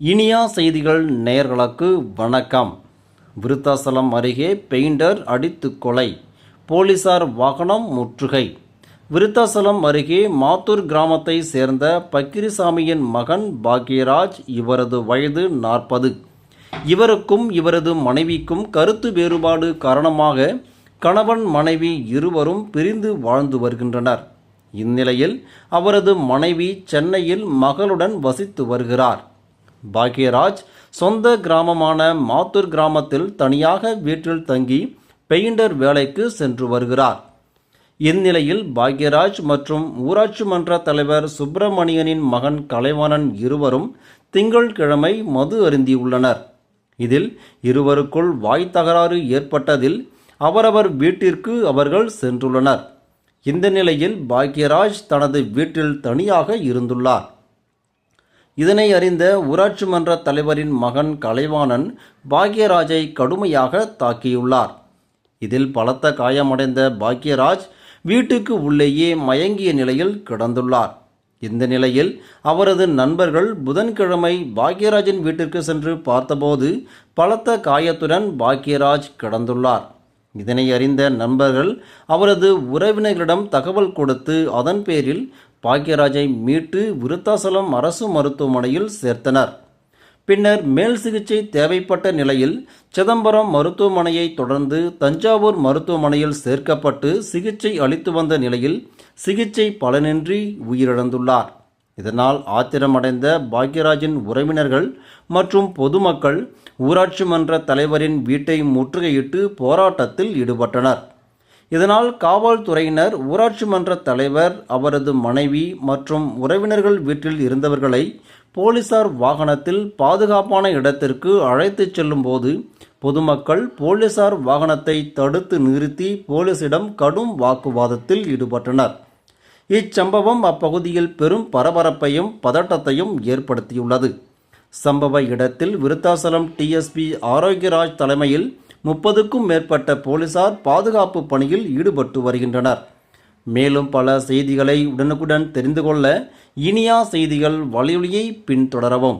இனியா செய்திகள் நேர்களுக்கு வணக்கம். விருத்தாசலம் அருகே பெயிண்டர் அடித்து கொலை. போலீசார் வாகனம் முற்றுகை. விருத்தாசலம் அருகே மாத்தூர் கிராமத்தை சேர்ந்த பக்கிரிசாமியின் மகன் பாக்யராஜ் இவரது வயது நாற்பது. இவருக்கும் இவரது மனைவிக்கும் கருத்து வேறுபாடு காரணமாக கணவன் மனைவி இருவரும் பிரிந்து வாழ்ந்து வருகின்றனர். இந்நிலையில் அவரது மனைவி சென்னையில் மகளுடன் வசித்து வருகிறார். பாக்யராஜ் சொந்த கிராமமான மாத்தூர் கிராமத்தில் தனியாக வீட்டில் தங்கி பெயிண்டர் வேலைக்கு சென்று வருகிறார். இந்நிலையில் பாக்யராஜ் மற்றும் ஊராட்சி மன்ற தலைவர் சுப்பிரமணியனின் மகன் கலைவாணன் இருவரும் திங்கள்கிழமை மது அருந்தியுள்ளனர். இதில் இருவருக்குள் வாய் தகராறு ஏற்பட்டதில் அவரவர் வீட்டிற்கு அவர்கள் சென்றுள்ளனர். இந்த நிலையில் பாக்யராஜ் தனது வீட்டில் தனியாக இருந்துள்ளார். இதனை அறிந்த ஊராட்சி மன்ற தலைவரின் மகன் கலைவாணன் பாக்யராஜை கடுமையாக தாக்கியுள்ளார். இதில் பலத்த காயமடைந்த பாக்யராஜ் வீட்டுக்கு உள்ளேயே மயங்கிய நிலையில் கிடந்துள்ளார். இந்த நிலையில் அவரது நண்பர்கள் புதன்கிழமை பாக்யராஜின் வீட்டிற்கு சென்று பார்த்தபோது பலத்த காயத்துடன் பாக்யராஜ் கிடந்துள்ளார். இதனை அறிந்த நண்பர்கள் அவரது உறவினர்களிடம் தகவல் கொடுத்து அதன் பேரில் பாக்யராஜை மீட்டு விருத்தாசலம் அரசு மருத்துவமனையில் சேர்த்தனர். பின்னர் மேல் சிகிச்சை தேவைப்பட்ட நிலையில் சிதம்பரம் மருத்துவமனையை தொடர்ந்து தஞ்சாவூர் மருத்துவமனையில் சேர்க்கப்பட்டு சிகிச்சை அளித்து வந்த நிலையில் சிகிச்சை பலனின்றி உயிரிழந்துள்ளார். இதனால் ஆத்திரமடைந்த பாக்யராஜின் உறவினர்கள் மற்றும் பொதுமக்கள் ஊராட்சி மன்ற தலைவரின் வீட்டை முற்றுகையிட்டு போராட்டத்தில் ஈடுபட்டனர். இதனால் காவல்துறையினர் ஊராட்சி மன்ற தலைவர் அவரது மனைவி மற்றும் உறவினர்கள் வீட்டில் இருந்தவர்களை போலீசார் வாகனத்தில் பாதுகாப்பான இடத்திற்கு அழைத்துச் செல்லும்போது பொதுமக்கள் போலீசார் வாகனத்தை தடுத்து நிறுத்தி போலீசிடம் கடும் வாக்குவாதத்தில் ஈடுபட்டனர். இச்சம்பவம் அப்பகுதியில் பெரும் பரபரப்பையும் பதட்டத்தையும் ஏற்படுத்தியுள்ளது. சம்பவ இடத்தில் விருத்தாசலம் டிஎஸ்பி ஆரோக்கியராஜ் தலைமையில் முப்பதுக்கும் மேற்பட்ட போலீசார் பாதுகாப்பு பணியில் ஈடுபட்டு வருகின்றனர். மேலும் பல செய்திகளை உடனுக்குடன் தெரிந்து கொள்ள இனியா செய்திகள் வலையொலியை பின்தொடரவும்.